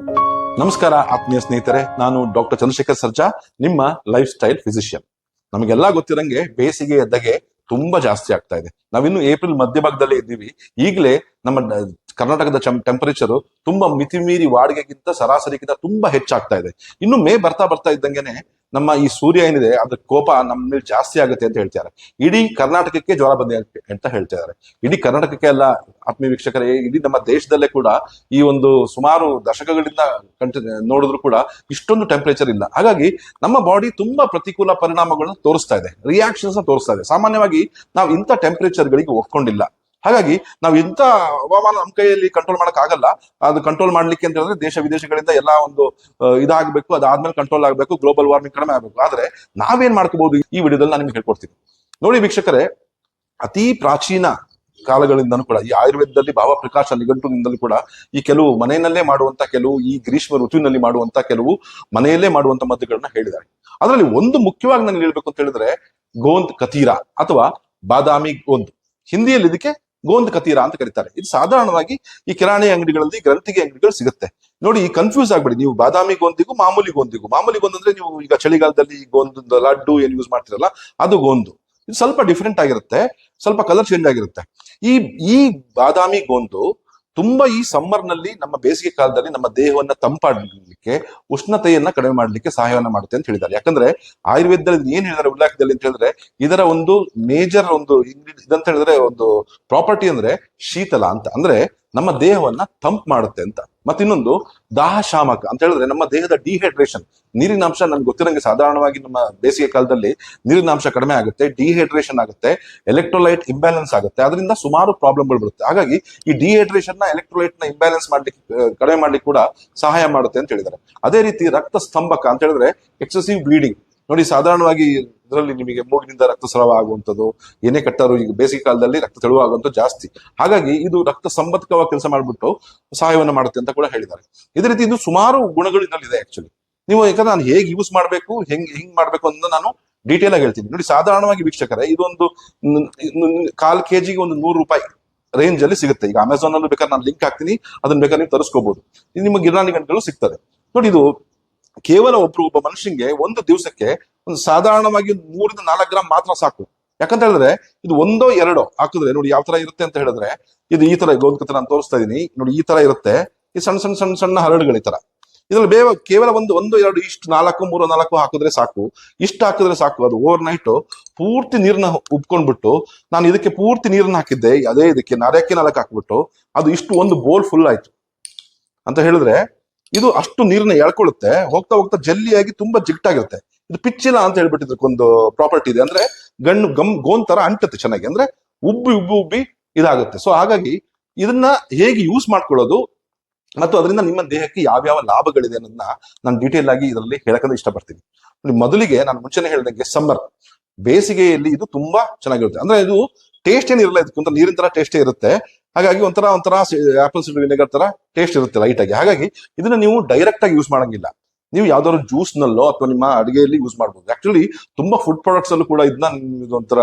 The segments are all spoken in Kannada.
ನಮಸ್ಕಾರ, ಆತ್ಮೀಯ ಸ್ನೇಹಿತರೆ. ನಾನು ಡಾಕ್ಟರ್ ಚಂದ್ರಶೇಖರ್ ಸರ್ಜಾ, ನಿಮ್ಮ ಲೈಫ್ ಸ್ಟೈಲ್ ಫಿಸಿಷಿಯನ್ ನಮಗೆಲ್ಲ ಗೊತ್ತಿರಂಗೆ ಬೇಸಿಗೆ ಎದ್ದಗೆ ತುಂಬಾ ಜಾಸ್ತಿ ಆಗ್ತಾ ಇದೆ. ನಾವಿನ್ನು ಏಪ್ರಿಲ್ ಮಧ್ಯಭಾಗದಲ್ಲೇ ಇದ್ದೀವಿ. ಈಗಲೇ ನಮ್ಮ ಕರ್ನಾಟಕದ ಟೆಂಪರೇಚರ್ ತುಂಬಾ ಮಿತಿಮೀರಿ ವಾಡಿಗೆಗಿಂತ ಸರಾಸರಿಗಿಂತ ತುಂಬಾ ಹೆಚ್ಚಾಗ್ತಾ ಇದೆ. ಇನ್ನು ಮೇ ಬರ್ತಾ ಬರ್ತಾ ಇದ್ದಂಗೆನೆ ನಮ್ಮ ಈ ಸೂರ್ಯ ಏನಿದೆ, ಅದ್ರ ಕೋಪ ನಮ್ಮ ಮೇಲೆ ಜಾಸ್ತಿ ಆಗುತ್ತೆ ಅಂತ ಹೇಳ್ತಾರೆ ಇಡೀ ಕರ್ನಾಟಕಕ್ಕೆ ಜ್ವರ ಬಂದಿದೆ ಅಂತ ಹೇಳ್ತಾ ಇದ್ದಾರೆ ಇಡೀ ಕರ್ನಾಟಕಕ್ಕೆ ಅಲ್ಲ, ಆತ್ಮೀಯ ವೀಕ್ಷಕರೇ, ಇಡೀ ನಮ್ಮ ದೇಶದಲ್ಲೇ ಕೂಡ ಈ ಒಂದು ಸುಮಾರು ದಶಕಗಳಿಂದ ಕಂಟಿ ನೋಡಿದ್ರು ಕೂಡ ಇಷ್ಟೊಂದು ಟೆಂಪರೇಚರ್ ಇಲ್ಲ. ಹಾಗಾಗಿ ನಮ್ಮ ಬಾಡಿ ತುಂಬಾ ಪ್ರತಿಕೂಲ ಪರಿಣಾಮಗಳನ್ನ ತೋರಿಸ್ತಾ ಇದೆ ರಿಯಾಕ್ಷನ್ಸ್ ತೋರಿಸ್ತಾ ಇದೆ. ಸಾಮಾನ್ಯವಾಗಿ ನಾವು ಇಂಥ ಟೆಂಪರೇಚರ್ ಗಳಿಗೆ ಒಪ್ಕೊಂಡಿಲ್ಲ. ಹಾಗಾಗಿ ನಾವು ಇಂಥ ಹವಾಮಾನ ನಮ್ಮ ಕೈಯಲ್ಲಿ ಕಂಟ್ರೋಲ್ ಮಾಡಕ್ ಆಗಲ್ಲ ಅದು ಕಂಟ್ರೋಲ್ ಮಾಡ್ಲಿಕ್ಕೆ ಅಂತ ಹೇಳಿದ್ರೆ ದೇಶ ವಿದೇಶಗಳಿಂದ ಎಲ್ಲಾ ಒಂದು ಇದಾಗಬೇಕು ಅದಾದ್ಮೇಲೆ ಕಂಟ್ರೋಲ್ ಆಗಬೇಕು ಗ್ಲೋಬಲ್ ವಾರ್ಮಿಂಗ್ ಕಡಿಮೆ ಆಗಬೇಕು. ಆದ್ರೆ ನಾವೇನ್ ಮಾಡ್ಕೋಬಹುದು ಈ ವಿಡಿಯೋದಲ್ಲಿ ನಾನು ನಿಮ್ಗೆ ಹೇಳ್ಕೊಡ್ತೀನಿ. ನೋಡಿ ವೀಕ್ಷಕರೇ, ಅತಿ ಪ್ರಾಚೀನ ಕಾಲಗಳಿಂದನೂ ಕೂಡ, ಈ ಆಯುರ್ವೇದದಲ್ಲಿ ಭಾವ ಪ್ರಕಾಶ ನಿಘಂಟುನಿಂದಲೂ ಕೂಡ ಈ ಕೆಲವು ಮನೆಯಲ್ಲೇ ಮಾಡುವಂತ ಕೆಲವು, ಈ ಗ್ರೀಷ್ಮ ಋತುವಿನಲ್ಲಿ ಮಾಡುವಂತ ಕೆಲವು ಮನೆಯಲ್ಲೇ ಮಾಡುವಂತ ಮದ್ದುಗಳನ್ನ ಹೇಳಿದ್ದಾರೆ. ಅದರಲ್ಲಿ ಒಂದು ಮುಖ್ಯವಾಗಿ ನಾನು ಹೇಳ್ಬೇಕು ಅಂತ ಹೇಳಿದ್ರೆ ಗೋಂದ್ ಕತೀರಾ ಅಥವಾ ಬಾದಾಮಿ ಗೋಂದ್. ಹಿಂದಿಯಲ್ಲಿ ಇದಕ್ಕೆ ಗೋಂದ್ ಕತೀರ ಅಂತ ಕರೀತಾರೆ. ಇದು ಸಾಧಾರಣವಾಗಿ ಈ ಕಿರಾಣಿ ಅಂಗಡಿಗಳಲ್ಲಿ, ಗ್ರಂಥಿಗೆ ಅಂಗಡಿಗಳು ಸಿಗುತ್ತೆ. ನೋಡಿ, ಈ ಕನ್ಫ್ಯೂಸ್ ಆಗ್ಬೇಡಿ. ನೀವು ಬಾದಾಮಿ ಗೋಂದಿಗೂ, ಮಾಮೂಲಿ ಗೋಂದಿಗೂ. ಮಾಮೂಲಿ ಗೋಂದ್ ಅಂದ್ರೆ ನೀವು ಈಗ ಚಳಿಗಾಲದಲ್ಲಿ ಗೋಂದ್, ಲಡ್ಡು ಏನು ಯೂಸ್ ಮಾಡ್ತಿರಲ್ಲ, ಅದು ಗೋಂದು. ಇದು ಸ್ವಲ್ಪ ಡಿಫ್ರೆಂಟ್ ಆಗಿರುತ್ತೆ. ಸ್ವಲ್ಪ ಕಲರ್ ಚೇಂಜ್ ಆಗಿರುತ್ತೆ. ಈ ಈ ಬಾದಾಮಿ ಗೋಂದು ತುಂಬಾ ಈ ಸಮ್ಮರ್ನಲ್ಲಿ ನಮ್ಮ ಬೇಸಿಗೆ ಕಾಲದಲ್ಲಿ ನಮ್ಮ ದೇಹವನ್ನ ತಂಪಾಡ್ಲಿಕ್ಕೆ, ಉಷ್ಣತೆಯನ್ನ ಕಡಿಮೆ ಮಾಡಲಿಕ್ಕೆ ಸಹಾಯವನ್ನ ಮಾಡುತ್ತೆ ಅಂತ ಹೇಳಿದ್ದಾರೆ. ಯಾಕಂದ್ರೆ ಆಯುರ್ವೇದದಲ್ಲಿ ಏನ್ ಹೇಳಿದ್ದಾರೆ ಉಲ್ಲೇಖದಲ್ಲಿ ಅಂತ ಹೇಳಿದ್ರೆ, ಇದರ ಒಂದು ಮೇಜರ್ ಒಂದು ಇದಂತ ಹೇಳಿದ್ರೆ ಒಂದು ಪ್ರಾಪರ್ಟಿ ಅಂದ್ರೆ ಶೀತಲ ಅಂತ. ಅಂದ್ರೆ ನಮ್ಮ ದೇಹವನ್ನ ತಂಪ್ ಮಾಡುತ್ತೆ ಅಂತ. ಮತ್ತಿನ್ನೊಂದು ದಾಹ ಶಾಮಕ ಅಂತ ಹೇಳಿದ್ರೆ ನಮ್ಮ ದೇಹದ ಡಿಹೈಡ್ರೇಷನ್ ನೀರಿನ ಅಂಶ ನನ್ಗೆ ಗೊತ್ತಿರಂಗೆ ಸಾಧಾರಣವಾಗಿ ನಮ್ಮ ಬೇಸಿಗೆ ಕಾಲದಲ್ಲಿ ನೀರಿನ ಅಂಶ ಕಡಿಮೆ ಆಗುತ್ತೆ ಡಿಹೈಡ್ರೇಷನ್ ಆಗುತ್ತೆ ಎಲೆಕ್ಟ್ರೋಲೈಟ್ ಇಂಬ್ಯಾಲೆನ್ಸ್ ಆಗುತ್ತೆ. ಅದರಿಂದ ಸುಮಾರು ಪ್ರಾಬ್ಲಮ್ಗಳು ಬರುತ್ತೆ. ಹಾಗಾಗಿ ಈ ಡಿಹೈಡ್ರೇಷನ್ನ ಎಲೆಕ್ಟ್ರೋಲೈಟ್ನ ಇಂಬ್ಯಾಲೆನ್ಸ್ ಮಾಡ್ಲಿಕ್ಕೆ ಕಡಿಮೆ ಮಾಡ್ಲಿಕ್ಕೆ ಕೂಡ ಸಹಾಯ ಮಾಡುತ್ತೆ ಅಂತ ಹೇಳಿದ್ದಾರೆ. ಅದೇ ರೀತಿ ರಕ್ತ ಸ್ತಂಭಕ ಅಂತ ಹೇಳಿದ್ರೆ ಎಕ್ಸೆಸಿವ್ ಬ್ಲೀಡಿಂಗ್ ನೋಡಿ, ಸಾಧಾರಣವಾಗಿ ಇದರಲ್ಲಿ ನಿಮಗೆ ಮೂಗಿನಿಂದ ರಕ್ತಸ್ರಾವ ಆಗುವಂಥದ್ದು ಏನೇ ಕಟ್ಟರು ಈಗ ಬೇಸಿಗೆ ಕಾಲದಲ್ಲಿ ರಕ್ತ ತೆಳುವ ಜಾಸ್ತಿ. ಹಾಗಾಗಿ ಇದು ರಕ್ತ ಸಂಬಂಧಕವಾಗಿ ಕೆಲಸ ಮಾಡಿಬಿಟ್ಟು ಸಹಾಯವನ್ನು ಮಾಡುತ್ತೆ ಅಂತ ಕೂಡ ಹೇಳಿದ್ದಾರೆ. ಇದೇ ರೀತಿ ಇದು ಸುಮಾರು ಗುಣಗಳು ಇದರಲ್ಲಿದೆ ಆಕ್ಚುಲಿ ನೀವು ಯಾಕಂದ್ರೆ ನಾನು ಹೇಗೆ ಯೂಸ್ ಮಾಡಬೇಕು, ಹೆಂಗ್ ಹೆಂಗ್ ಮಾಡ್ಬೇಕು ಅಂತ ನಾನು ಡೀಟೇಲ್ ಆಗಿ ಹೇಳ್ತೀನಿ. ನೋಡಿ, ಸಾಧಾರಣವಾಗಿ ವೀಕ್ಷಕರೇ, ಇದೊಂದು ಕಾಲ್ ಕೆ ಜಿಗೆ ಒಂದು ನೂರು ರೂಪಾಯಿ ರೇಂಜ್ ಅಲ್ಲಿ ಸಿಗುತ್ತೆ. ಈಗ ಅಮೆಝಾನ್ ಅಲ್ಲಿ ಬೇಕಾದ್ರೆ ನಾನು ಲಿಂಕ್ ಹಾಕ್ತೀನಿ, ಅದನ್ನ ಬೇಕಾದ್ರೆ ನೀವು ತರಿಸ್ಕೋಬಹುದು ನಿಮ್ಮ ಗಿರಾಣಿ ಗಂಟೆಗಳು ಸಿಗ್ತದೆ. ನೋಡಿ, ಇದು ಕೇವಲ ಒಬ್ರು ಒಬ್ಬ ಮನುಷ್ಯನಿಗೆ ಒಂದು ದಿವಸಕ್ಕೆ ಒಂದು ಸಾಧಾರಣವಾಗಿ ಮೂರಿಂದ ನಾಲ್ಕು ಗ್ರಾಮ್ ಮಾತ್ರ ಸಾಕು. ಯಾಕಂತ ಹೇಳಿದ್ರೆ ಇದು ಒಂದೋ ಎರಡೋ, ಹಾಕಿದ್ರೆ ನೋಡಿ ಯಾವ ತರ ಇರುತ್ತೆ ಅಂತ ಹೇಳಿದ್ರೆ ಇದು ಈ ತರ ಗೋಧಿ ನಾನು ತೋರಿಸ್ತಾ ಇದೀನಿ. ನೋಡಿ ಈ ತರ ಇರುತ್ತೆ. ಈ ಸಣ್ಣ ಸಣ್ಣ ಸಣ್ಣ ಸಣ್ಣ ಹರಳುಗಳು ಈ ತರ. ಇದ್ರಲ್ಲಿ ಬೇವ ಕೇವಲ ಒಂದು ಒಂದು ಎರಡು ಇಷ್ಟು ನಾಲ್ಕು ಮೂರು ನಾಲ್ಕು ಹಾಕಿದ್ರೆ ಸಾಕು. ಇಷ್ಟು ಹಾಕಿದ್ರೆ ಸಾಕು. ಅದು ಓವರ್ ನೈಟ್ ಪೂರ್ತಿ ನೀರನ್ನ ಉಪ್ಕೊಂಡ್ಬಿಟ್ಟು ನಾನು ಇದಕ್ಕೆ ಪೂರ್ತಿ ನೀರನ್ನ ಹಾಕಿದ್ದೆ. ಅದೇ ಇದಕ್ಕೆ ನಾಲ್ಕೇ ನಾಲ್ಕು ಹಾಕ್ಬಿಟ್ಟು ಅದು ಇಷ್ಟು ಒಂದು ಬೋಲ್ ಫುಲ್ ಆಯ್ತು. ಅಂತ ಹೇಳಿದ್ರೆ ಇದು ಅಷ್ಟು ನೀರನ್ನ ಎಳ್ಕೊಳ್ಳುತ್ತೆ. ಹೋಗ್ತಾ ಹೋಗ್ತಾ ಜಲ್ಲಿಯಾಗಿ ತುಂಬಾ ಜಿಗ್ಟಾಗಿರುತ್ತೆ. ಇದು ಪಿಚ್ಚಿಲ ಅಂತ ಹೇಳ್ಬಿಟ್ಟು ಇದಕ್ಕೊಂದು ಪ್ರಾಪರ್ಟಿ ಇದೆ. ಅಂದ್ರೆ ಗಣ್ಣು ಗಮ್ ಗೋನ್ ತರ ಅಂಟುತ್ತೆ ಚೆನ್ನಾಗಿ. ಅಂದ್ರೆ ಉಬ್ಬಿ ಉಬ್ಬಿ ಉಬ್ಬಿ ಇದಾಗುತ್ತೆ. ಸೊ ಹಾಗಾಗಿ ಇದನ್ನ ಹೇಗೆ ಯೂಸ್ ಮಾಡ್ಕೊಳ್ಳೋದು ಮತ್ತು ಅದರಿಂದ ನಿಮ್ಮ ದೇಹಕ್ಕೆ ಯಾವ್ಯಾವ ಲಾಭಗಳಿದೆ ಅನ್ನೋದನ್ನ ನಾನು ಡೀಟೇಲ್ ಆಗಿ ಇದರಲ್ಲಿ ಹೇಳಕಂದ್ರೆ ಇಷ್ಟಪಡ್ತೀನಿ. ಮೊದಲಿಗೆ ನಾನು ಮುಂಚೆನೆ ಹೇಳಿದಂಗೆ ಸಮ್ಮರ್ ಬೇಸಿಗೆಯಲ್ಲಿ ಇದು ತುಂಬಾ ಚೆನ್ನಾಗಿರುತ್ತೆ. ಅಂದ್ರೆ ಇದು ಟೇಸ್ಟ್ ಏನಿರಲ್ಲ ಇದಕ್ಕಿಂತ. ನೀರಿನ ತರ ಟೇಸ್ಟೇ ಇರುತ್ತೆ. ಹಾಗಾಗಿ ಒಂಥರ ಒಂಥರ ಆಪಲ್ ಸಿಡರ್ ವಿನೆಗರ್ ತರ ಟೇಸ್ಟ್ ಇರುತ್ತೆ ಲೈಟ್ ಆಗಿ. ಹಾಗಾಗಿ ಇದನ್ನ ನೀವು ಡೈರೆಕ್ಟ್ ಆಗಿ ಯೂಸ್ ಮಾಡಂಗಿಲ್ಲ. ನೀವು ಯಾವ್ದಾದ್ರು ಜ್ಯೂಸ್ ನಲ್ಲೋ ಅಥವಾ ನಿಮ್ಮ ಅಡಿಗೆಯಲ್ಲಿ ಯೂಸ್ ಮಾಡಬಹುದು ಆಕ್ಚುಲಿ ತುಂಬಾ ಫುಡ್ ಪ್ರಾಡಕ್ಟ್ಸ್ ಅಲ್ಲೂ ಕೂಡ ಇದನ್ನ ಒಂಥರ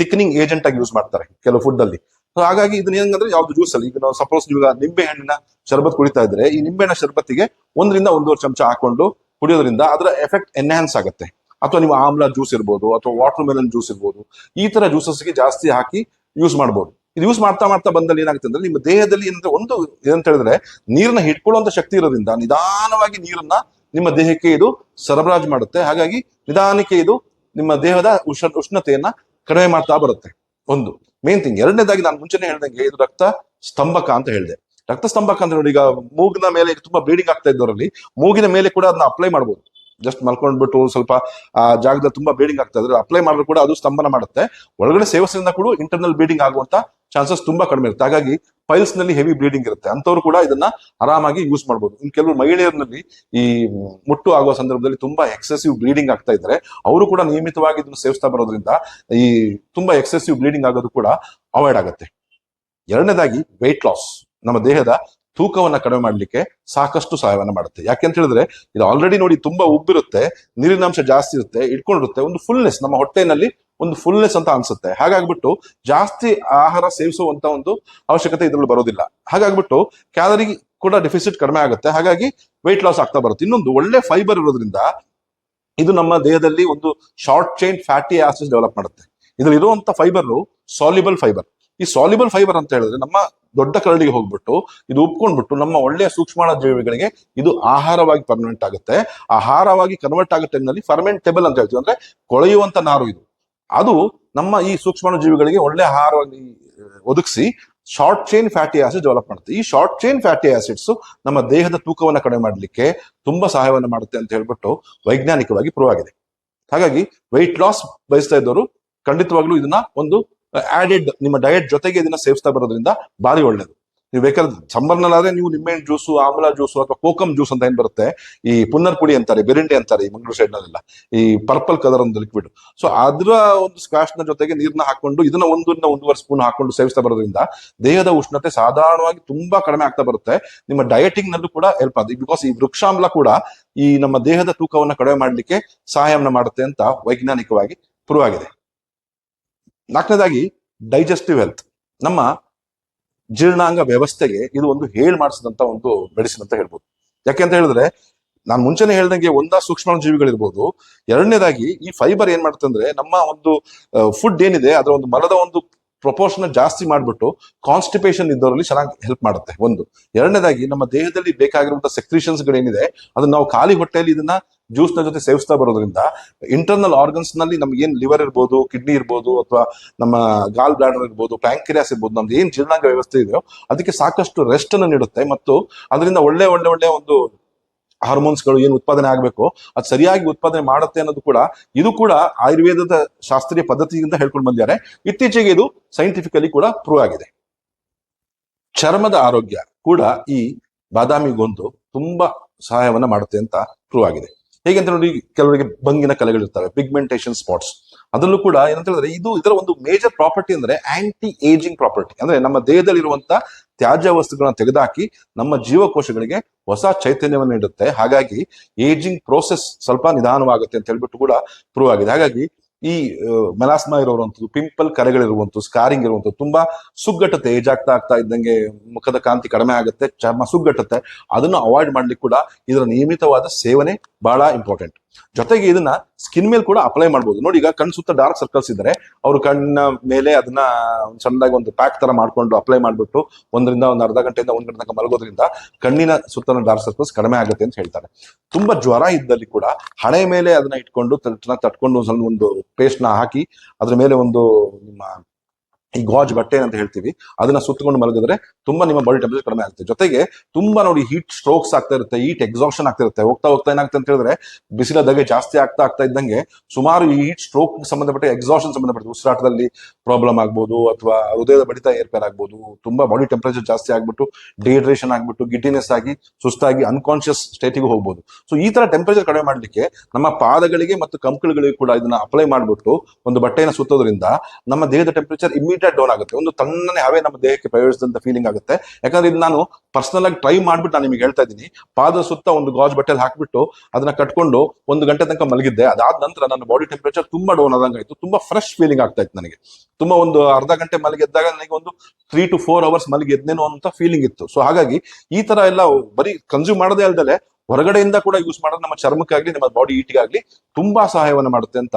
ಥಿಕ್ನಿಂಗ್ ಏಜೆಂಟ್ ಆಗಿ ಯೂಸ್ ಮಾಡ್ತಾರೆ ಕೆಲವು ಫುಡ್ ಅಲ್ಲಿ. ಸೊ ಹಾಗಾಗಿ ಇದನ್ನ ಏನಂದ್ರೆ ಯಾವ್ದು ಜ್ಯೂಸ್ ಅಲ್ಲಿ, ಈಗ ನಾವು ಸಪೋಸ್ ನೀವು ನಿಂಬೆ ಹಣ್ಣಿನ ಶರ್ಬತ್ ಕುಡಿತಾ ಇದ್ರೆ ಈ ನಿಂಬೆ ಹಣ್ಣಿನ ಶರಬತ್ತಿಗೆ ಒಂದರಿಂದ ಒಂದೂವರೆ ಚಮಚ ಹಾಕೊಂಡು ಕುಡಿಯೋದ್ರಿಂದ ಅದರ ಎಫೆಕ್ಟ್ ಎನ್ಹಾನ್ಸ್ ಆಗುತ್ತೆ. ಅಥವಾ ನೀವು ಆಮ್ಲ ಜ್ಯೂಸ್ ಇರ್ಬೋದು, ಅಥವಾ ವಾಟರ್ ಮೆಲನ್ ಜ್ಯೂಸ್ ಇರ್ಬೋದು, ಈ ತರ ಜ್ಯೂಸಸ್ಗೆ ಜಾಸ್ತಿ ಹಾಕಿ ಯೂಸ್ ಮಾಡ್ಬೋದು. ಇದು ಯೂಸ್ ಮಾಡ್ತಾ ಮಾಡ್ತಾ ಬಂದಲ್ಲಿ ಏನಾಗುತ್ತೆ ಅಂದ್ರೆ ನಿಮ್ಮ ದೇಹದಲ್ಲಿ ಏನಂದ್ರೆ ಒಂದು ಏನಂತ ಹೇಳಿದ್ರೆ ನೀರನ್ನ ಹಿಡ್ಕೊಳ್ಳುವಂತ ಶಕ್ತಿ ಇರೋದ್ರಿಂದ ನಿಧಾನವಾಗಿ ನೀರನ್ನ ನಿಮ್ಮ ದೇಹಕ್ಕೆ ಇದು ಸರಬರಾಜು ಮಾಡುತ್ತೆ. ಹಾಗಾಗಿ ನಿಧಾನಕ್ಕೆ ಇದು ನಿಮ್ಮ ದೇಹದ ಉಷ್ಣ ಉಷ್ಣತೆಯನ್ನ ಕಡಿಮೆ ಮಾಡ್ತಾ ಬರುತ್ತೆ. ಒಂದು. ಮೇನ್ ಥಿಂಗ್ ಎರಡನೇದಾಗಿ ನಾನು ಮುಂಚೆನೆ ಹೇಳ್ದಂಗೆ ಇದು ರಕ್ತ ಸ್ತಂಭಕ ಅಂತ ಹೇಳಿದೆ. ರಕ್ತ ಸ್ತಂಭಕ ಅಂತ ನೋಡಿ ಈಗ ಮೂಗಿನ ಮೇಲೆ ತುಂಬಾ ಬ್ಲೀಡಿಂಗ್ ಆಗ್ತಾ ಇದ್ದವರಲ್ಲಿ ಮೂಗಿನ ಮೇಲೆ ಕೂಡ ಅದನ್ನ ಅಪ್ಲೈ ಮಾಡ್ಬೋದು. ಜಸ್ಟ್ ಮಲ್ಕೊಂಡ್ಬಿಟ್ಟು ಸ್ವಲ್ಪ, ಆ, ಜಾಗದಲ್ಲಿ ತುಂಬಾ ಬ್ಲೀಡಿಂಗ್ ಆಗ್ತಾ ಇದ್ರೆ ಅಪ್ಲೈ ಮಾಡಿದ್ರೆ ಕೂಡ ಅದು ಸ್ತಂಭನ ಮಾಡುತ್ತೆ. ಒಳಗಡೆ ಸೇವಿಸೋದ್ರಿಂದ ಕೂಡ ಇಂಟರ್ನಲ್ ಬ್ಲೀಡಿಂಗ್ ಆಗುವಂತ ಚಾನ್ಸಸ್ ತುಂಬಾ ಕಡಿಮೆ ಇರುತ್ತೆ. ಹಾಗಾಗಿ ಪೈಲ್ಸ್ನಲ್ಲಿ ಹೆವಿ ಬ್ಲೀಡಿಂಗ್ ಇರುತ್ತೆ. ಅಂತವ್ರು ಕೂಡ ಇದನ್ನ ಆರಾಮಾಗಿ ಯೂಸ್ ಮಾಡಬಹುದು ಇನ್ ಕೆಲವು ಮಹಿಳೆಯರಲ್ಲಿ ಈ ಮುಟ್ಟು ಆಗುವ ಸಂದರ್ಭದಲ್ಲಿ ತುಂಬಾ ಎಕ್ಸೆಸಿವ್ ಬ್ಲೀಡಿಂಗ್ ಆಗ್ತಾ ಇದ್ರೆ ಅವರು ಕೂಡ ನಿಯಮಿತವಾಗಿ ಇದನ್ನು ಸೇವಿಸ್ತಾ ಬರೋದ್ರಿಂದ ಈ ತುಂಬಾ ಎಕ್ಸೆಸಿವ್ ಬ್ಲೀಡಿಂಗ್ ಆಗೋದು ಕೂಡ ಅವಾಯ್ಡ್ ಆಗುತ್ತೆ. ಎರಡನೇದಾಗಿ ವೆಯ್ಟ್ ಲಾಸ್ ನಮ್ಮ ದೇಹದ ತೂಕವನ್ನ ಕಡಿಮೆ ಮಾಡಲಿಕ್ಕೆ ಸಾಕಷ್ಟು ಸಹಾಯವನ್ನ ಮಾಡುತ್ತೆ. ಯಾಕೆ ಅಂತ ಹೇಳಿದ್ರೆ, ಇದು ಆಲ್ರೆಡಿ ನೋಡಿ ತುಂಬಾ ಉಬ್ಬಿರುತ್ತೆ, ನೀರಿನಾಂಶ ಜಾಸ್ತಿ ಇರುತ್ತೆ, ಇಟ್ಕೊಂಡಿರುತ್ತೆ, ಒಂದು ಫುಲ್ನೆಸ್ ನಮ್ಮ ಹೊಟ್ಟೆನಲ್ಲಿ ಒಂದು ಫುಲ್ನೆಸ್ ಅಂತ ಅನ್ಸುತ್ತೆ. ಹಾಗಾಗ್ಬಿಟ್ಟು ಜಾಸ್ತಿ ಆಹಾರ ಸೇವಿಸುವಂತ ಒಂದು ಅವಶ್ಯಕತೆ ಇದ್ರಲ್ಲಿ ಬರೋದಿಲ್ಲ. ಹಾಗಾಗ್ಬಿಟ್ಟು ಕ್ಯಾಲರಿ ಕೂಡ ಡೆಫಿಸಿಟ್ ಕಡಿಮೆ ಆಗುತ್ತೆ. ಹಾಗಾಗಿ weight ಲಾಸ್ ಆಗ್ತಾ ಬರುತ್ತೆ. ಇನ್ನೊಂದು ಒಳ್ಳೆ ಫೈಬರ್ ಇರೋದ್ರಿಂದ ಇದು ನಮ್ಮ ದೇಹದಲ್ಲಿ ಒಂದು short chain fatty acids develop ಮಾಡುತ್ತೆ. ಇದರಲ್ಲಿ ಇರುವಂತ ಫೈಬರ್ ಸಾಲ್ಯುಬಲ್ ಫೈಬರ್ ಈ ಸಾಲ್ಯುಬಲ್ ಫೈಬರ್ ಅಂತ ಹೇಳಿದ್ರೆ ನಮ್ಮ ದೊಡ್ಡ ಕರಡಿಗೆ ಹೋಗ್ಬಿಟ್ಟು, ಇದು ಉಪ್ಕೊಂಡ್ಬಿಟ್ಟು ನಮ್ಮ ಒಳ್ಳೆಯ ಸೂಕ್ಷ್ಮಾಣ ಜೀವಿಗಳಿಗೆ ಇದು ಆಹಾರವಾಗಿ ಪರ್ಮನೆಂಟ್ ಆಗುತ್ತೆ. ಆಹಾರವಾಗಿ ಕನ್ವರ್ಟ್ ಆಗೋ ಟೈಮ್ನಲ್ಲಿ ಫರ್ಮೆಂಟೇಬಲ್ ಅಂತ ಹೇಳ್ತೀವಿ. ಅಂದ್ರೆ ಕೊಳೆಯುವಂತ ನಾರು ಇದು. ಅದು ನಮ್ಮ ಈ ಸೂಕ್ಷ್ಮಾಣು ಜೀವಿಗಳಿಗೆ ಒಳ್ಳೆ ಆಹಾರವಾಗಿ ಒದಗಿಸಿ short chain fatty acid develop ಮಾಡುತ್ತೆ. ಈ ಶಾರ್ಟ್ ಚೈನ್ ಫ್ಯಾಟಿ ಆಸಿಡ್ಸ್ ನಮ್ಮ ದೇಹದ ತೂಕವನ್ನು ಕಡಿಮೆ ಮಾಡಲಿಕ್ಕೆ ತುಂಬಾ ಸಹಾಯವನ್ನು ಮಾಡುತ್ತೆ ಅಂತ ಹೇಳ್ಬಿಟ್ಟು ವೈಜ್ಞಾನಿಕವಾಗಿ ಪ್ರೂವ್ ಆಗಿದೆ. ಹಾಗಾಗಿ weight ಲಾಸ್ ಬಯಸ್ತಾ ಇದ್ದವರು ಖಂಡಿತವಾಗ್ಲೂ ಇದನ್ನ ಒಂದು ಆಡೆಡ್ ನಿಮ್ಮ ಡಯಟ್ ಜೊತೆಗೆ ಇದನ್ನ ಸೇವಿಸ್ತಾ ಬರೋದ್ರಿಂದ ಭಾರಿ ಒಳ್ಳೇದು. ನೀವು ಬೇಕಾದ್ರೆ ಸಂಬರ್ನಲ್ಲಾದ್ರೆ ನೀವು ನಿಂಬೆಹಣ್ಣು ಜ್ಯೂಸು ಆಮ್ಲ ಜ್ಯೂಸು ಅಥವಾ ಕೋಕಮ್ ಜ್ಯೂಸ್ ಅಂತ ಏನ್ ಬರುತ್ತೆ? ಈ ಪುನ್ನರ್ ಪುಡಿ ಅಂತಾರೆ, ಬೆರಿಂಡೆ ಅಂತಾರೆ ಈ ಮಂಗಳೂರು ಸೈಡ್ ನಲ್ಲೆಲ್ಲ. ಈ ಪರ್ಪಲ್ ಕಲರ್ ಒಂದು ಲಿಕ್ವಿಡ್ ಸೊ ಅದರ ಒಂದು ಸ್ಕ್ವಾಶ್ನ ಜೊತೆಗೆ ನೀರ್ನ ಹಾಕೊಂಡು ಇದನ್ನ ಒಂದರಿಂದ ಒಂದೂವರೆ ಸ್ಪೂನ್ ಹಾಕೊಂಡು ಸೇವಿಸ್ತಾ ಬರೋದ್ರಿಂದ ದೇಹದ ಉಷ್ಣತೆ ಸಾಧಾರಣವಾಗಿ ತುಂಬಾ ಕಡಿಮೆ ಆಗ್ತಾ ಬರುತ್ತೆ. ನಿಮ್ಮ ಡಯಟಿಂಗ್ ನಲ್ಲೂ ಕೂಡ ಹೆಲ್ಪ್ ಆಗುತ್ತೆ. ಬಿಕಾಸ್ ಈ ವೃಕ್ಷಾಮ್ಲ ಕೂಡ ಈ ನಮ್ಮ ದೇಹದ ತೂಕವನ್ನು ಕಡಿಮೆ ಮಾಡಲಿಕ್ಕೆ ಸಹಾಯವನ್ನು ಮಾಡುತ್ತೆ ಅಂತ ವೈಜ್ಞಾನಿಕವಾಗಿ ಪ್ರೂವ್ ಆಗಿದೆ. ನಾಲ್ಕನೇದಾಗಿ ಡೈಜೆಸ್ಟಿವ್ ಹೆಲ್ತ್ ನಮ್ಮ ಜೀರ್ಣಾಂಗ ವ್ಯವಸ್ಥೆಗೆ ಇದು ಒಂದು ಹೇಳ್ ಮಾಡಿಸಿದಂತ ಒಂದು ಮೆಡಿಸಿನ್ ಅಂತ ಹೇಳ್ಬೋದು. ಯಾಕೆ ಅಂತ ಹೇಳಿದ್ರೆ, ನಾನು ಮುಂಚೆನೆ ಹೇಳ್ದಂಗೆ ಒಂದ ಸೂಕ್ಷ್ಮ ಜೀವಿಗಳಿರ್ಬೋದು. ಎರಡನೇದಾಗಿ ಈ ಫೈಬರ್ ಏನ್ ಮಾಡುತ್ತೆ ಅಂದ್ರೆ, ನಮ್ಮ ಒಂದು ಫುಡ್ ಏನಿದೆ, ಅದರ ಒಂದು ಮರದ ಒಂದು ಪ್ರಪೋರ್ಷನ್ ಜಾಸ್ತಿ ಮಾಡ್ಬಿಟ್ಟು ಕಾನ್ಸ್ಟಿಪೇಷನ್ ಇದ್ದವರಲ್ಲಿ ಚೆನ್ನಾಗಿ ಹೆಲ್ಪ್ ಮಾಡುತ್ತೆ. ಒಂದು. ಎರಡನೇದಾಗಿ ನಮ್ಮ ದೇಹದಲ್ಲಿ ಬೇಕಾಗಿರುವಂತಹ ಸೆಕ್ರಿಷನ್ಸ್ ಏನಿದೆ ಅದನ್ನ ನಾವು ಖಾಲಿ ಹೊಟ್ಟೆಯಲ್ಲಿ ಇದನ್ನ ಜ್ಯೂಸ್ನ ಜೊತೆ ಸೇವಿಸ್ತಾ ಬರೋದ್ರಿಂದ ಇಂಟರ್ನಲ್ ಆರ್ಗನ್ಸ್ನಲ್ಲಿ ನಮ್ಗೆ ಏನ್ ಲಿವರ್ ಇರ್ಬೋದು ಕಿಡ್ನಿ ಇರ್ಬೋದು, ಅಥವಾ ನಮ್ಮ ಗಾಲ್ ಬ್ಲಾಡರ್ ಇರ್ಬೋದು ಪ್ಯಾಂಕ್ರಿಯಾಸ್ ಇರ್ಬೋದು, ನಮ್ದು ಏನ್ ಜೀರ್ಣಾಂಗ ವ್ಯವಸ್ಥೆ ಇದೆಯೋ ಅದಕ್ಕೆ ಸಾಕಷ್ಟು ರೆಸ್ಟ್ ಅನ್ನು ನೀಡುತ್ತೆ. ಮತ್ತು ಅದರಿಂದ ಒಳ್ಳೆ ಒಳ್ಳೆ ಒಳ್ಳೆ ಒಂದು ಹಾರ್ಮೋನ್ಸ್ಗಳು ಏನು ಉತ್ಪಾದನೆ ಆಗಬೇಕು, ಅದು ಸರಿಯಾಗಿ ಉತ್ಪಾದನೆ ಮಾಡುತ್ತೆ ಅನ್ನೋದು ಕೂಡ, ಇದು ಕೂಡ ಆಯುರ್ವೇದದ ಶಾಸ್ತ್ರೀಯ ಪದ್ಧತಿಯಿಂದ ಹೇಳ್ಕೊಂಡು ಬಂದಿದ್ದಾರೆ. ಇತ್ತೀಚೆಗೆ ಇದು ಸೈಂಟಿಫಿಕಲಿ ಕೂಡ ಪ್ರೂವ್ ಆಗಿದೆ. ಚರ್ಮದ ಆರೋಗ್ಯ ಕೂಡ ಈ ಬಾದಾಮಿ ಗೊಂದು ತುಂಬಾ ಸಹಾಯವನ್ನ ಮಾಡುತ್ತೆ ಅಂತ ಪ್ರೂವ್ ಆಗಿದೆ. ಹೇಗೆ ಅಂತ ನೋಡಿ, ಕೆಲವರಿಗೆ ಬಂಗಿನ ಕಲೆಗಳಿರ್ತವೆ ಪಿಗ್ಮೆಂಟೇಷನ್ ಸ್ಪಾಟ್ಸ್ ಅದರಲ್ಲೂ ಕೂಡ ಏನಂತ ಹೇಳಿದ್ರೆ ಇದು ಇದರ ಒಂದು ಮೇಜರ್ ಪ್ರಾಪರ್ಟಿ ಅಂದ್ರೆ ಆಂಟಿ ಏಜಿಂಗ್ ಪ್ರಾಪರ್ಟಿ ಅಂದ್ರೆ ನಮ್ಮ ದೇಹದಲ್ಲಿರುವಂತ ತ್ಯಾಜ್ಯ ವಸ್ತುಗಳನ್ನ ತೆಗೆದುಹಾಕಿ ನಮ್ಮ ಜೀವಕೋಶಗಳಿಗೆ ಹೊಸ ಚೈತನ್ಯವನ್ನು ನೀಡುತ್ತೆ. ಹಾಗಾಗಿ ಏಜಿಂಗ್ ಪ್ರೋಸೆಸ್ ಸ್ವಲ್ಪ ನಿಧಾನವಾಗುತ್ತೆ ಅಂತ ಹೇಳ್ಬಿಟ್ಟು ಕೂಡ ಪ್ರೂವ್ ಆಗಿದೆ. ಹಾಗಾಗಿ ಈ ಮೆಲಾಸ್ಮಾ ಇರುವಂತದ್ದು ಪಿಂಪಲ್ ಕರೆಗಳಿರುವಂತದ್ದು ಸ್ಕಾರಿಂಗ್ ಇರುವಂತದ್ದು ತುಂಬಾ ಸುಗ್ಗಟ್ಟತೆ ಏಜ್ ಆಗ್ತಾ ಆಗ್ತಾ ಇದ್ದಂಗೆ ಮುಖದ ಕಾಂತಿ ಕಡಿಮೆ ಆಗುತ್ತೆ, ಚರ್ಮ ಸುಗ್ಗಟ್ಟುತ್ತೆ ಅದನ್ನು ಅವಾಯ್ಡ್ ಮಾಡ್ಲಿಕ್ಕೆ ಕೂಡ ಇದರ ನಿಯಮಿತವಾದ ಸೇವನೆ ಬಹಳ ಇಂಪಾರ್ಟೆಂಟ್ ಜೊತೆಗೆ ಇದನ್ನ ಸ್ಕಿನ್ ಮೇಲೆ ಕೂಡ ಅಪ್ಲೈ ಮಾಡ್ಬೋದು. ನೋಡಿ, ಈಗ ಕಣ್ ಸುತ್ತ ಡಾರ್ಕ್ ಸರ್ಕಲ್ಸ್ ಇದ್ದಾರೆ ಅವರು ಕಣ್ಣ ಮೇಲೆ ಅದನ್ನ ಸಣ್ಣದಾಗಿ ಒಂದು ಪ್ಯಾಕ್ ತರ ಮಾಡ್ಕೊಂಡು ಅಪ್ಲೈ ಮಾಡ್ಬಿಟ್ಟು ಒಂದರಿಂದ ಒಂದು ಅರ್ಧ ಗಂಟೆಯಿಂದ ಒಂದ್ ಗಂಟೆ ತನಕ ಮಲಗೋದ್ರಿಂದ ಕಣ್ಣಿನ ಸುತ್ತನ ಡಾರ್ಕ್ ಸರ್ಕಲ್ಸ್ ಕಡಿಮೆ ಆಗುತ್ತೆ ಅಂತ ಹೇಳ್ತಾರೆ. ತುಂಬಾ ಜ್ವರ ಇದ್ದಲ್ಲಿ ಕೂಡ ಹಣೆ ಮೇಲೆ ಅದನ್ನ ಇಟ್ಕೊಂಡು ತಟ್- ತಟ್ಕೊಂಡು ಸ್ವಲ್ಪ ಒಂದು ಪೇಸ್ಟ್ನ ಹಾಕಿ ಅದ್ರ ಮೇಲೆ ಒಂದು ನಿಮ್ಮ ಈ ಗಾಜ್ ಬಟ್ಟೆ ಅಂತ ಹೇಳ್ತೀವಿ, ಅದನ್ನ ಸುತ್ತಕೊಂಡು ಮಲಗಿದ್ರೆ ತುಂಬಾ ನಿಮ್ಮ ಬಾಡಿ ಟೆಂಪರೇಚರ್ ಕಡಿಮೆ ಆಗುತ್ತೆ ಜೊತೆಗೆ ತುಂಬಾ ನೋಡಿ ಹೀಟ್ ಸ್ಟ್ರೋಕ್ಸ್ ಆಗ್ತಾ ಇರುತ್ತೆ ಹೀಟ್ ಎಕ್ಸಾಕ್ಷನ್ ಆಗ್ತಾ ಇರುತ್ತೆ. ಹೋಗ್ತಾ ಹೋಗ್ತಾ ಏನಾಗುತ್ತೆ ಅಂತ ಹೇಳಿದ್ರೆ, ಬಿಸಿಲ ದಗೆ ಜಾಸ್ತಿ ಆಗ್ತಾ ಆಗ್ತಾ ಇದ್ದಂಗೆ ಸುಮಾರು ಈ ಹೀಟ್ ಸ್ಟ್ರೋಕ್ ಸಂಬಂಧಪಟ್ಟ ಎಕ್ಸಾಷನ್ ಸಂಬಂಧಪಟ್ಟ ಉಸಿರಾಟದಲ್ಲಿ ಪ್ರಾಬ್ಲಮ್ ಆಗ್ಬೋದು ಅಥವಾ ಹೃದಯದ ಬಡಿತ ಏರ್ಪೇರ್ ಆಗ್ಬೋದು, ತುಂಬಾ ಬಾಡಿ ಟೆಂಪರೇಚರ್ ಜಾಸ್ತಿ ಆಗ್ಬಿಟ್ಟು ಡಿಹೈಡ್ರೇಷನ್ ಆಗ್ಬಿಟ್ಟು ಗಿಡ್ಡಿನೆಸ್ ಆಗಿ, ಸುಸ್ತಾಗಿ ಅನ್ಕಾನ್ಶಿಯಸ್ ಸ್ಟೇಟಿಗೆ ಹೋಗ್ಬೋದು. ಸೊ ಈ ತರ ಟೆಂಪರೇಚರ್ ಕಡಿಮೆ ಮಾಡಲಿಕ್ಕೆ ನಮ್ಮ ಪಾದಗಳಿಗೆ ಮತ್ತು ಕಂಕಳುಗಳಿಗೆ ಕೂಡ ಇದನ್ನ ಅಪ್ಲೈ ಮಾಡ್ಬಿಟ್ಟು ಒಂದು ಬಟ್ಟೆನ ಸುತ್ತೋದ್ರಿಂದ ನಮ್ಮ ದೇಹದ ಟೆಂಪರೇಚರ್ ಇಮಿಡಿಯೇಟ್ ಡೌನ್ ಆಗುತ್ತೆ. ಒಂದು ತಣ್ಣನೆ ಹವೆ ನಮ್ಮ ದೇಹಕ್ಕೆ ಪ್ರಯೋಜಿಸಿದಂತ ಫೀಲಿಂಗ್ ಆಗುತ್ತೆ. ಯಾಕಂದ್ರೆ ಇದು ನಾನು ಪರ್ಸನಲ್ ಆಗಿ ಟ್ರೈ ಮಾಡ್ಬಿಟ್ಟು ನಾನು ನಿಮಗೆ ಹೇಳ್ತಾ ಇದ್ದೀನಿ. ಪಾದ ಸುತ್ತ ಒಂದು ಗಾಜ್ ಬಟ್ಟೆಲಿ ಹಾಕ್ಬಿಟ್ಟು ಅದನ್ನ ಕಟ್ಕೊಂಡು ಒಂದು ಗಂಟೆ ತನಕ ಮಲಗಿದ್ದೆ. ಅದಾದ ನಂತರ ನನ್ನ ಬಾಡಿ ಟೆಂಪರೇಚರ್ ತುಂಬಾ ಡೌನ್ ಆದಂಗಾಯ್ತು. ತುಂಬಾ ಫ್ರೆಶ್ ಫೀಲಿಂಗ್ ಆಗ್ತಾ ಇತ್ತು ನನಗೆ. ತುಂಬಾ ಒಂದು ಅರ್ಧ ಗಂಟೆ ಮಲಗಿದ್ದಾಗ ನನಗೆ ಒಂದು ತ್ರೀ ಟು ಫೋರ್ ಅವರ್ಸ್ ಮಲಗಿ ಎದ್ನೇನೋ ಅಂತ ಫೀಲಿಂಗ್ ಇತ್ತು. ಸೊ ಹಾಗಾಗಿ ಈ ತರ ಎಲ್ಲ ಬರೀ ಕನ್ಸ್ಯೂಮ್ ಮಾಡದೇ ಅಲ್ದಲೆ ಹೊರಗಡೆಯಿಂದ ಕೂಡ ಯೂಸ್ ಮಾಡೋದು ನಮ್ಮ ಚರ್ಮಕ್ಕಾಗ್ಲಿ, ನಮ್ಮ ಬಾಡಿ ಈಟಿಗಾಗ್ಲಿ ತುಂಬಾ ಸಹಾಯವನ್ನು ಮಾಡುತ್ತೆ ಅಂತ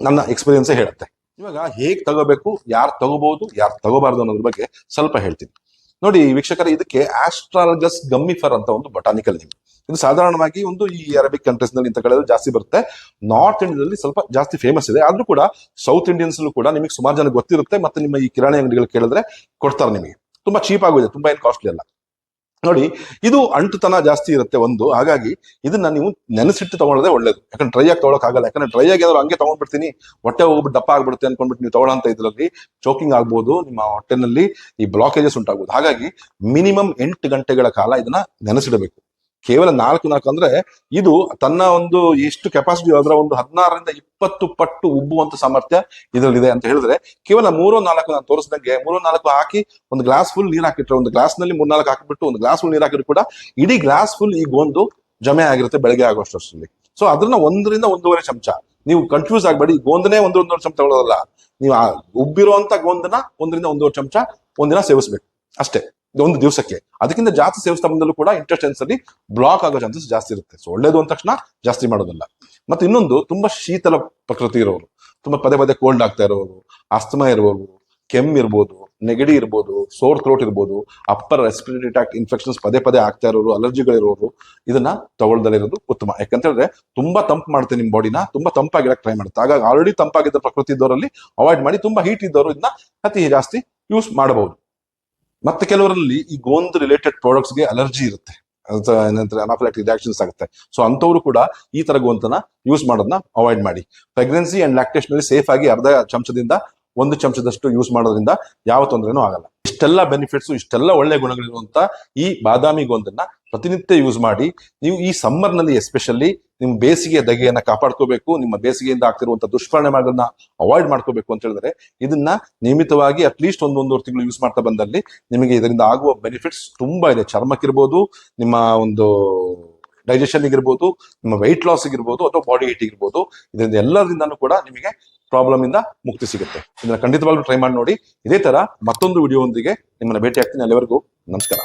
ನನ್ನ ಎಕ್ಸ್ಪೀರಿಯನ್ಸ್ ಹೇಳುತ್ತೆ. ಇವಾಗ ಹೇಗ್ ತಗೋಬೇಕು, ಯಾರು ತಗೋಬಹುದು, ಯಾರು ತಗೋಬಾರ್ದು ಅನ್ನೋದ್ರ ಬಗ್ಗೆ ಸ್ವಲ್ಪ ಹೇಳ್ತೀನಿ. ನೋಡಿ ವೀಕ್ಷಕರ, ಇದಕ್ಕೆ ಆಸ್ಟ್ರಾಲಗಸ್ ಗಮ್ಮಿಫರ್ ಅಂತ ಒಂದು ಬಟಾನಿಕಲ್ ನೇಮ್ ಇದು ಸಾಧಾರಣವಾಗಿ ಒಂದು ಈ ಅರಬಿಕ್ ಕಂಟ್ರೀಸ್ನಲ್ಲಿ ಇಂಥ ಕಡೆ ಜಾಸ್ತಿ ಬರುತ್ತೆ. ನಾರ್ತ್ ಇಂಡಿಯಾದಲ್ಲಿ ಸ್ವಲ್ಪ ಜಾಸ್ತಿ ಫೇಮಸ್ ಇದೆ. ಆದ್ರೂ ಕೂಡ ಸೌತ್ ಇಂಡಿಯನ್ಸ್ ಕೂಡ ನಿಮಗೆ ಸುಮಾರು ಜನ ಗೊತ್ತಿರುತ್ತೆ ಮತ್ತೆ ನಿಮ್ಮ ಈ ಕಿರಾಣಿ ಅಂಗಡಿಗಳು ಕೇಳಿದ್ರೆ ಕೊಡ್ತಾರೆ ನಿಮಗೆ. ತುಂಬಾ ಚೀಪ್ ಆಗಿದೆ, ತುಂಬಾ ಏನು ಕಾಸ್ಟ್ಲಿ ಅಲ್ಲ. ನೋಡಿ, ಇದು ಅಂಟುತನ ಜಾಸ್ತಿ ಇರುತ್ತೆ ಒಂದು. ಹಾಗಾಗಿ ಇದನ್ನ ನೀವು ನೆನೆಸಿಟ್ಟು ತಗೊಳ್ಳೋದೇ ಒಳ್ಳೇದು. ಯಾಕಂದ್ರೆ ಡ್ರೈ ಆಗಿ ಆಗಲ್ಲ. ಯಾಕಂದ್ರೆ ಡ್ರೈ ಆಗಿ ಏನಾದ್ರು ಹಂಗೆ ತಗೊಂಡ್ಬಿಡ್ತೀನಿ. ಹೊಟ್ಟೆ ಹೋಗ್ಬಿಟ್ಟು ದಪ್ಪ ಆಗ್ಬಿಡುತ್ತೆ ಅನ್ಕೊಂಡ್ಬಿಟ್ಟು ನೀವು ತಗೊಳ್ಳೋಂತ ಇದ್ರಲ್ಲಿ ಚೋಕಿಂಗ್ ಆಗ್ಬೋದು, ನಿಮ್ಮ ಹೊಟ್ಟೆನಲ್ಲಿ ಈ ಬ್ಲಾಕೇಜಸ್ ಉಂಟಾಗ್ಬೋದು. ಹಾಗಾಗಿ ಮಿನಿಮಮ್ ಎಂಟು ಗಂಟೆಗಳ ಕಾಲ ಇದನ್ನ ನೆನೆಸಿಡಬೇಕು. ಕೇವಲ ನಾಲ್ಕು ನಾಲ್ಕು ಅಂದ್ರೆ ಇದು ತನ್ನ ಒಂದು ಎಷ್ಟು ಕೆಪಾಸಿಟಿ ಅದರ ಒಂದು ಹದಿನಾರರಿಂದ ಇಪ್ಪತ್ತು ಪಟ್ಟು ಉಬ್ಬುವಂತ ಸಾಮರ್ಥ್ಯ ಇದರಲ್ಲಿದೆ ಅಂತ ಹೇಳಿದ್ರೆ ಕೇವಲ ಮೂರೋ ನಾಲ್ಕು ನಾನು ತೋರಿಸಿದಂಗೆ ಮೂರೋ ನಾಲ್ಕು ಹಾಕಿ ಒಂದು ಗ್ಲಾಸ್ ಫುಲ್ ನೀರು ಹಾಕಿಟ್ರೆ, ಒಂದು ಗ್ಲಾಸ್ನಲ್ಲಿ ಮೂರ್ನಾಲ್ಕು ಹಾಕಿಬಿಟ್ಟು ಒಂದು ಗ್ಲಾಸ್ ಫುಲ್ ನೀರು ಹಾಕಿದ್ರು ಕೂಡ ಇಡೀ ಗ್ಲಾಸ್ ಫುಲ್ ಈ ಗೋಂದು ಜಮೆ ಆಗಿರುತ್ತೆ ಬೆಳಗ್ಗೆ ಆಗುವಷ್ಟರಲ್ಲಿ ಸೊ ಅದನ್ನ ಒಂದರಿಂದ ಒಂದೂವರೆ ಚಮಚ. ನೀವು ಕನ್ಫ್ಯೂಸ್ ಆಗಬೇಡಿ. ಗೋಂದನೇ ಒಂದು ಒಂದೂವರೆ ಚಮಚ ತಗೊಳ್ಳೋದಲ್ಲ ನೀವು ಉಬ್ಬಿರುವಂತ ಗೋಂದನ ಒಂದರಿಂದ ಒಂದೂವರೆ ಚಮಚ ಒಂದಿನ ಸೇವಿಸ್ಬೇಕು. ಅಷ್ಟೇ. ಒಂದು ದಿವಸಕ್ಕೆ. ಅದಕ್ಕಿಂತ ಜಾಸ್ತಿ ಸೇವಿಸ್ತಾ ಬಂದಲ್ಲೂ ಕೂಡ ಇಂಟೆಸ್ಟೈನ್ಸ್ ಅಲ್ಲಿ ಬ್ಲಾಕ್ ಆಗೋ ಚಾನ್ಸಸ್ ಜಾಸ್ತಿ ಇರುತ್ತೆ. ಸೊ ಒಳ್ಳೇದು ಅಂದ ತಕ್ಷಣ ಜಾಸ್ತಿ ಮಾಡೋದಲ್ಲ. ಮತ್ತೆ ಇನ್ನೊಂದು, ತುಂಬಾ ಶೀತಲ ಪ್ರಕೃತಿ ಇರೋರು, ತುಂಬಾ ಪದೇ ಪದೇ ಕೋಲ್ಡ್ ಆಗ್ತಾ ಇರೋರು ಅಸ್ತಮ ಇರ್ಬೋದು, ಕೆಮ್ಮು ಇರ್ಬೋದು, ನೆಗಡಿ ಇರ್ಬೋದು ಸೋರ್ ಥ್ರೋಟ್ ಇರ್ಬೋದು ಅಪ್ಪರ್ ರೆಸ್ಪಿರೇಟರಿ ಟ್ಯಾಕ್ ಇನ್ಫೆಕ್ಷನ್ಸ್ ಪದೇ ಪದೇ ಆಗ್ತಾ ಇರೋರು ಅಲರ್ಜಿಗಳಿರೋರು ಇದನ್ನ ತಗೊಳ್ದಲೇ ಇರೋದು ಉತ್ತಮ. ಯಾಕಂತ ಹೇಳಿದ್ರೆ ತುಂಬಾ ತಂಪು ಮಾಡುತ್ತೆ ನಿಮ್ಮ ಬಾಡಿನ ತುಂಬಾ ತಂಪಾಗಿರಕ್ಕೆ ಟ್ರೈ ಮಾಡುತ್ತೆ. ಹಾಗಾಗಿ ಆಲ್ರೆಡಿ ತಂಪಾಗಿದ್ದ ಪ್ರಕೃತಿ ಇದ್ದವರಲ್ಲಿ ಅವಾಯ್ಡ್ ಮಾಡಿ ತುಂಬಾ ಹೀಟ್ ಇದ್ದವರು ಇದನ್ನ ಅತಿ ಜಾಸ್ತಿ ಯೂಸ್ ಮಾಡಬಹುದು. ಮತ್ತೆ ಕೆಲವರಲ್ಲಿ ಈ ಗೋಂದ್ ರಿಲೇಟೆಡ್ ಪ್ರಾಡಕ್ಟ್ಸ್ಗೆ ಅಲರ್ಜಿ ಇರುತ್ತೆ. ಏನಂತಾರೆ ಅನಾಫಿಲಾಕ್ಟಿಕ್ ರಿಯಾಕ್ಷನ್ಸ್ ಆಗುತ್ತೆ. ಸೊ ಅಂತವರು ಕೂಡ ಈ ತರ ಗೋಂತನ ಯೂಸ್ ಮಾಡೋದನ್ನ ಅವಾಯ್ಡ್ ಮಾಡಿ. ಪ್ರೆಗ್ನೆನ್ಸಿ ಅಂಡ್ ಲ್ಯಾಕ್ಟೇಷನ್ ಅಲ್ಲಿ ಸೇಫ್ ಆಗಿ ಅರ್ಧ ಚಮಚದಿಂದ ಒಂದು ಚಮಚದಷ್ಟು ಯೂಸ್ ಮಾಡೋದ್ರಿಂದ ಯಾವ ತೊಂದರೆನೂ ಆಗಲ್ಲ. ಇಷ್ಟೆಲ್ಲ ಬೆನಿಫಿಟ್ಸ್ ಇಷ್ಟೆಲ್ಲ ಒಳ್ಳೆ ಗುಣಗಳಿರುವಂತ ಈ ಬಾದಾಮಿ ಗೋಂದನ್ನ ಪ್ರತಿನಿತ್ಯ ಯೂಸ್ ಮಾಡಿ. ನೀವು ಈ ಸಮ್ಮರ್ನಲ್ಲಿ ಎಸ್ಪೆಷಲಿ ನಿಮ್ಮ ಬೇಸಿಗೆ ದಗೆಯನ್ನ ಕಾಪಾಡ್ಕೋಬೇಕು, ನಿಮ್ಮ ಬೇಸಿಗೆಯಿಂದ ಆಗ್ತಿರುವಂತ ದುಷ್ಪರಿಣಾಮಗಳನ್ನ ಅವಾಯ್ಡ್ ಮಾಡ್ಕೋಬೇಕು ಅಂತ ಹೇಳಿದ್ರೆ ಇದನ್ನ ನಿಯಮಿತವಾಗಿ ಅಟ್ಲೀಸ್ಟ್ ಒಂದು ಒಂದೂವರೆ ತಿಂಗಳು ಯೂಸ್ ಮಾಡ್ತಾ ಬಂದಲ್ಲಿ ನಿಮಗೆ ಇದರಿಂದ ಆಗುವ ಬೆನಿಫಿಟ್ಸ್ ತುಂಬಾ ಇದೆ. ಚರ್ಮಕ್ಕಿರ್ಬೋದು, ನಿಮ್ಮ ಒಂದು ಡೈಜೆಷನ್ ಇರ್ಬೋದು ನಿಮ್ಮ ವೆಯ್ಟ್ ಲಾಸ್ ಇರ್ಬೋದು ಅಥವಾ ಬಾಡಿ ಹೀಟ್ ಇರ್ಬೋದು ಇದರಿಂದ ಎಲ್ಲರಿಂದನೂ ಕೂಡ ನಿಮಗೆ ಪ್ರಾಬ್ಲಮ್ ಇಂದ ಮುಕ್ತಿ ಸಿಗುತ್ತೆ. ಇದನ್ನ ಖಂಡಿತವಾಗ್ಲೂ ಟ್ರೈ ಮಾಡಿ ನೋಡಿ. ಇದೇ ತರ ಮತ್ತೊಂದು ವಿಡಿಯೋ ಒಂದಿಗೆ ನಿಮ್ಮನ್ನ ಭೇಟಿ ಆಗ್ತೀನಿ ಅಲ್ಲಿವರೆಗೂ ನಮಸ್ಕಾರ.